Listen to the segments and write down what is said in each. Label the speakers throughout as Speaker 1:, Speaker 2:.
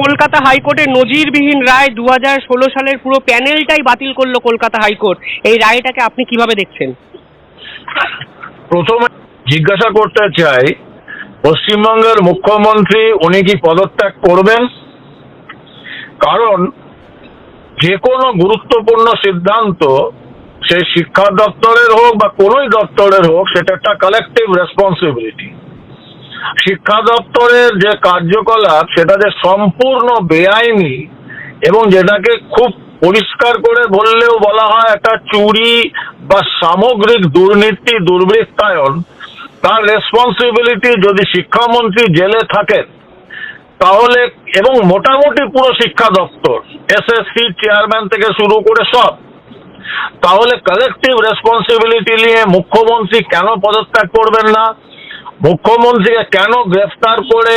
Speaker 1: কলকাতা হাইকোর্টের নজিরবিহীন রায় দু হাজার ষোলো সালের পুরো প্যানেলটাই বাতিল করল কলকাতা হাইকোর্ট। এই রায়টাকে আপনি কীভাবে দেখছেন?
Speaker 2: প্রথমে জিজ্ঞাসা করতে চাই, পশ্চিমবঙ্গের মুখ্যমন্ত্রী উনি কি পদত্যাগ করবেন? কারণ যে কোনো গুরুত্বপূর্ণ সিদ্ধান্ত, সে শিক্ষা দপ্তরের হোক বা কোনোই দপ্তরের হোক, সেটা একটা কালেকটিভ রেসপন্সিবিলিটি শিক্ষা দপ্তরের যে কার্যকলাপ, সেটা যে সম্পূর্ণ বেআইনি এবং যেটাকে খুব পরিষ্কার করে বললেও বলা হয় একটা চুরি বা সামগ্রিক দুর্নীতি, দুর্বৃত্তায়ন, তার রেসপন্সিবিলিটি যদি শিক্ষামন্ত্রী জেলে থাকেন, তাহলে এবং মোটামুটি পুরো শিক্ষা দপ্তর এসএসসি চেয়ারম্যান থেকে শুরু করে সব, তাহলে কালেকটিভ রেসপন্সিবিলিটি নিয়ে মুখ্যমন্ত্রী কেন পদত্যাগ করবেন না? মুখ্যমন্ত্রীকে কেন গ্রেফতার করে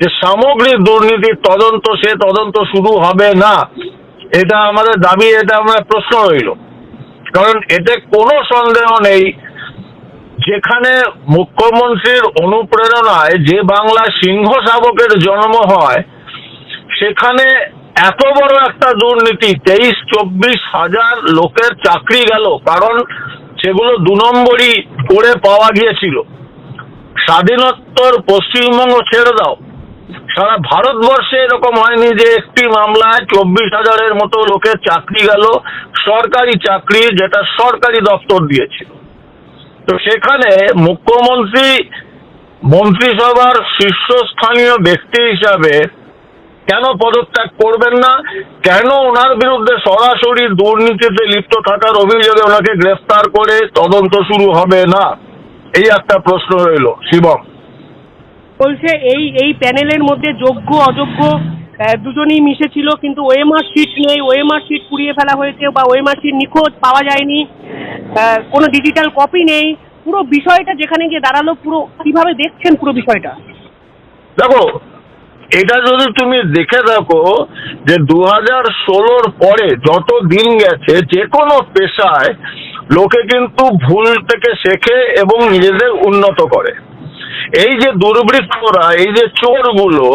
Speaker 2: যে সামগ্রিক দুর্নীতির তদন্ত, সে তদন্ত শুরু হবে না? এটা আমাদের দাবি, এটা আমরা প্রশ্ন রইল। কারণ এতে কোনো সন্দেহ নেই। যেখানে মুখ্যমন্ত্রীর অনুপ্রেরণায় যে বাংলা সিংহ শাবকের জন্ম হয়, সেখানে এত বড় একটা দুর্নীতি তেইশ চব্বিশ হাজার লোকের চাকরি গেল, কারণ সেগুলো দু নম্বরই করে পাওয়া গিয়েছিল। স্বাধীনোত্তর পশ্চিমবঙ্গ ছেড়ে দাও। সারা ভারতবর্ষে এরকম হয়নি যে একটি মামলায় চব্বিশ হাজারের মতো লোকের চাকরি গেল, সরকারি চাকরি যেটা সরকারি দপ্তর দিয়েছিল তো সেখানে মুখ্যমন্ত্রী, মন্ত্রিসভার শীর্ষস্থানীয় ব্যক্তি হিসাবে কেন পদত্যাগ করবেন না? কেন ওনার বিরুদ্ধে সরাসরি দুর্নীতিতে লিপ্ত থাকার অভিযোগে ওনাকে গ্রেফতার করে তদন্ত শুরু হবে না? এই একটা প্রশ্ন রইল। শিবম।
Speaker 1: বলছে এই এই প্যানেলের মধ্যে যোগ্য অযোগ্য দুজনেই মিশেছিল কিন্তু ওএমআর শিট নেই। ওএমআর শিট পুড়িয়ে ফেলা হয়েছে বা ওএমআর শিট নিখোঁজ পাওয়া যায়নি। কোনো ডিজিটাল কপি নেই। পুরো বিষয়টা যেখানে গিয়ে দাঁড়াল পুরো কীভাবে দেখছেন পুরো বিষয়টা?
Speaker 2: দেখো এটা যদি তুমি দেখে দেখো যে দু হাজার ষোলোর পরে যত দিন গেছে যে কোনো পেশায় লোকে কিন্তু ভুল থেকে শেখে এবং নিজেদের উন্নত করে। এই যে দুর্বৃত্তরা, এই যে চোরগুলো,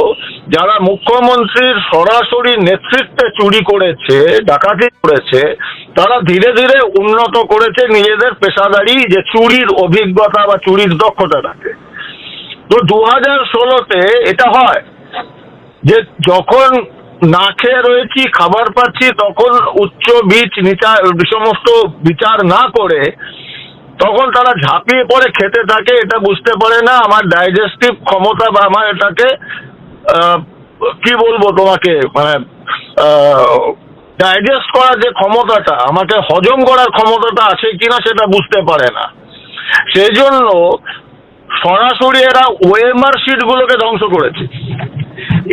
Speaker 2: যারা মুখ্যমন্ত্রীর সরাসরি নেতৃত্বে চুরি করেছে, ডাকাতি করেছে, তারা ধীরে ধীরে উন্নত করেছে নিজেদের পেশাদারি যে চুরির অভিজ্ঞতা বা চুরির দক্ষতাটাকে তো দু হাজার ষোলোতে এটা হয় যে যখন না খেয়ে রয়েছি, খাবার পাচ্ছি, তখন উচ্চ বীজ নিচা সমস্ত বিচার না করে তখন তারা ঝাঁপিয়ে পড়ে, খেতে থাকে, এটা বুঝতে পারে না, আমার ডাইজেস্টিভ ক্ষমতা বা আমার এটাকে কি বলব তোমাকে মানে ডাইজেস্ট করার যে ক্ষমতাটা, আমাকে হজম করার ক্ষমতাটা আছে কিনা সেটা বুঝতে পারে না। সেই জন্য সরাসরি এরা ওএমআর শিটগুলোকে ধ্বংস করেছে।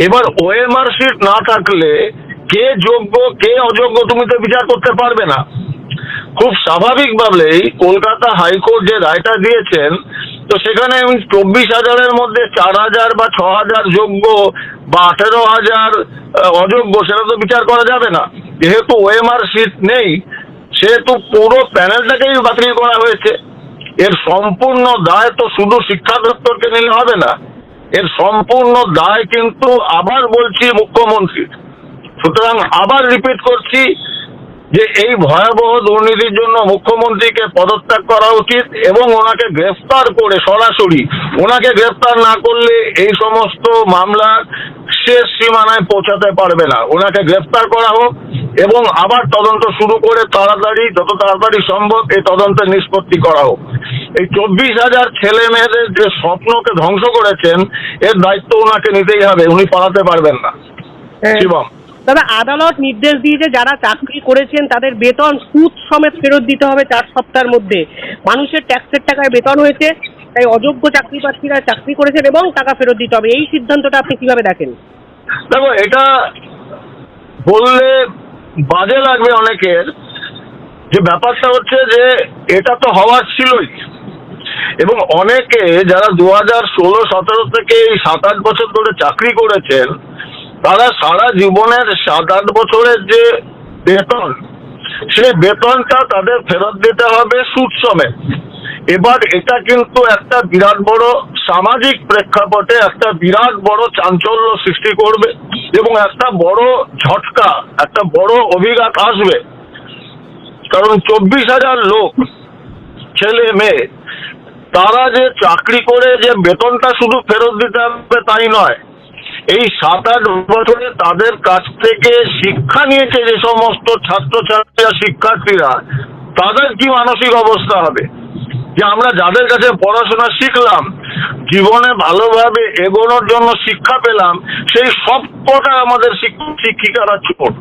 Speaker 2: এবার ওএমআর শিট না থাকলে কে যোগ্য, কে অযোগ্য তুমি তো বিচার করতে পারবে না। খুব স্বাভাবিকভাবেই কলকাতা হাইকোর্ট যে রায়টা দিয়েছেন, তো সেখানে চব্বিশ হাজারের মধ্যে চার হাজার বা ছ হাজার যোগ্য বা আঠেরো হাজার অযোগ্য, সেটা তো বিচার করা যাবে না। যেহেতু ওএমআর সিট নেই, সেহেতু পুরো প্যানেলটাকেই বাতিল করা হয়েছে। এর সম্পূর্ণ দায় তো শুধু শিক্ষা দপ্তরকে নিলে হবে না এর সম্পূর্ণ দায় কিন্তু আবার বলছি মুখ্যমন্ত্রী। সুতরাং আবার রিপিট করছি যে এই ভয়াবহ দুর্নীতির জন্য মুখ্যমন্ত্রীকে পদত্যাগ করা উচিত এবং ওনাকে গ্রেফতার করে সরাসরি, ওনাকে গ্রেফতার না করলে এই সমস্ত মামলার শেষ সীমানায় পৌঁছাতে পারবে না। ওনাকে গ্রেফতার করা হোক এবং আবার তদন্ত শুরু করে তাড়াতাড়ি যত তাড়াতাড়ি সম্ভব এই তদন্তের নিষ্পত্তি করা হোক। এই চব্বিশ হাজার ছেলে মেয়েদের যে স্বপ্নকে ধ্বংস করেছেন এর দায়িত্ব ওনাকে নিতেই হবে উনি পালাতে পারবেন না। শিবম।
Speaker 1: দাদা আদালত নির্দেশ দিয়েছে যারা চাকরি করেছেন তাদের বেতন সুদ সমেত ফেরত দিতে হবে চার সপ্তাহের মধ্যে। মানুষের ট্যাক্সের টাকায় বেতন হয়েছে তাই অযোগ্য চাকরি প্রার্থীরা চাকরি করেছেন এবং টাকা ফেরত দিতে হবে। এই সিদ্ধান্তটা আপনি কীভাবে দেখেন?
Speaker 2: দেখো এটা বললে বাজে লাগবে অনেকের। যে ব্যাপারটা হচ্ছে যে, এটা তো হওয়ার ছিলই। এবং অনেকে যারা দু হাজার ষোলো, সতেরো থেকে এই সাত আট বছর ধরে চাকরি করেছেন, তারা সারা জীবনের সাত আট বছরের যে বেতন, সেই বেতনটা তাদের ফেরত দিতে হবে সুদ সমেত। এবার এটা কিন্তু একটা বিরাট বড় সামাজিক প্রেক্ষাপটে একটা বিরাট বড় চাঞ্চল্য সৃষ্টি করবে এবং একটা বড় ঝটকা, একটা বড় অভিঘাত আসবে। কারণ চব্বিশ হাজার লোক, ছেলে, মেয়ে, তারা যে চাকরি করে যে বেতনটা শুধু ফেরত দিতে হবে তাই নয়, এই সাত আট বছরে তাদের কাছ থেকে শিক্ষা নিয়েছে যে সমস্ত ছাত্রছাত্রীরা, শিক্ষার্থীরা, তাদের কি মানসিক অবস্থা হবে? যে আমরা যাদের কাছে পড়াশোনা শিখলাম, জীবনে ভালোভাবে এগোনোর জন্য শিক্ষা পেলাম, সেই সব কটা আমাদের শিক্ষক, শিক্ষিকারা চোট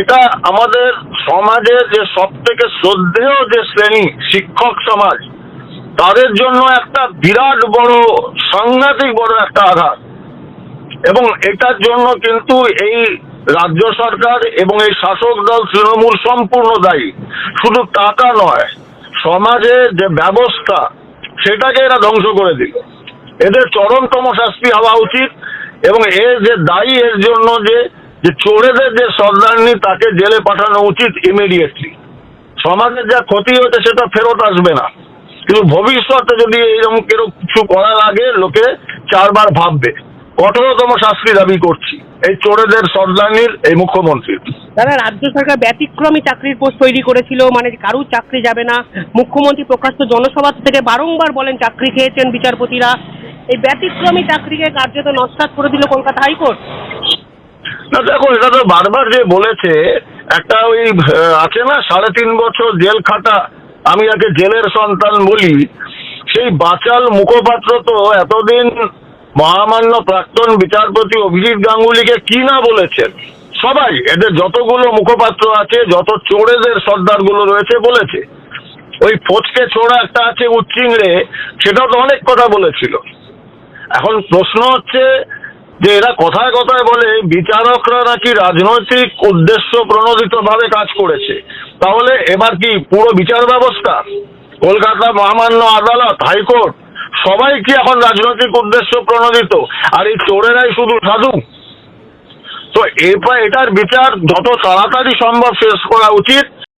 Speaker 2: এটা আমাদের সমাজের যে সব থেকে শ্রদ্ধেয় যে শ্রেণি শিক্ষক সমাজ, তাদের জন্য একটা বিরাট বড়, সাংঘাতিক বড় একটা আঘাত। এবং এটার জন্য কিন্তু এই রাজ্য সরকার এবং এই শাসক দল তৃণমূল সম্পূর্ণ দায়ী। শুধু টাকা নয় সমাজে যে ব্যবস্থা, সেটাকে এরা ধ্বংস করে দিল। এদের চরমতম শাস্তি হওয়া উচিত এবং এর যে দায়ী, এর জন্য যে যে চোরেদের যে সর্দারনি তাকে জেলে পাঠানো উচিত ইমিডিয়েটলি সমাজের যা ক্ষতি হয়েছে সেটা ফেরত আসবে না। কিন্তু ভবিষ্যতে যদি এরকম কেউ কিছু করার আগে লোকে চারবার ভাববে। কঠোরতম শাস্তি দাবি করছি। এই চোরেদের সর্দারনির এই মুখ্যমন্ত্রীর
Speaker 1: দাদা রাজ্য সরকার ব্যতিক্রমী চাকরির পোস্ট তৈরি করেছিল মানে কারুর চাকরি যাবে না। মুখ্যমন্ত্রী প্রকাশ্য জনসভা থেকে বারংবার বলেন চাকরি খেয়েছেন বিচারপতিরা। এই ব্যতিক্রমী চাকরিকে কার্যত নস্বাত করে দিল কলকাতা হাইকোর্ট।
Speaker 2: না দেখো এটা তো বারবার যে বলেছে একটা ওই আছে না সাড়ে তিন বছর জেল খাটা আমি যাকে জেলের সন্তান বলি সেই বাচাল মুখপাত্র তো এতদিন মহামান্য প্রাক্তন বিচারপতি অভিজিৎ গাঙ্গুলিকে কি না বলেছেন? সবাই, এদের যতগুলো মুখপাত্র আছে, যত চোরেদের সর্দারগুলো রয়েছে বলেছে। ওই ফচকে ছোড়া একটা আছে উচ্চিংড়ে, সেটাও তো অনেক কথা বলেছিল। এখন প্রশ্ন হচ্ছে যে এরা কথায় কথায় বলে, বিচারকরা নাকি রাজনৈতিক উদ্দেশ্য প্রণোদিত ভাবে কাজ করেছে। তাহলে এবার কি পুরো বিচার ব্যবস্থা? কলকাতা মহামান্য আদালত, হাইকোর্ট সবাই কি এখন রাজনৈতিক উদ্দেশ্য প্রণোদিত? আর এই চোরেরাই শুধু সাধু তো এরপর এটার বিচার যত তাড়াতাড়ি সম্ভব শেষ করা উচিত।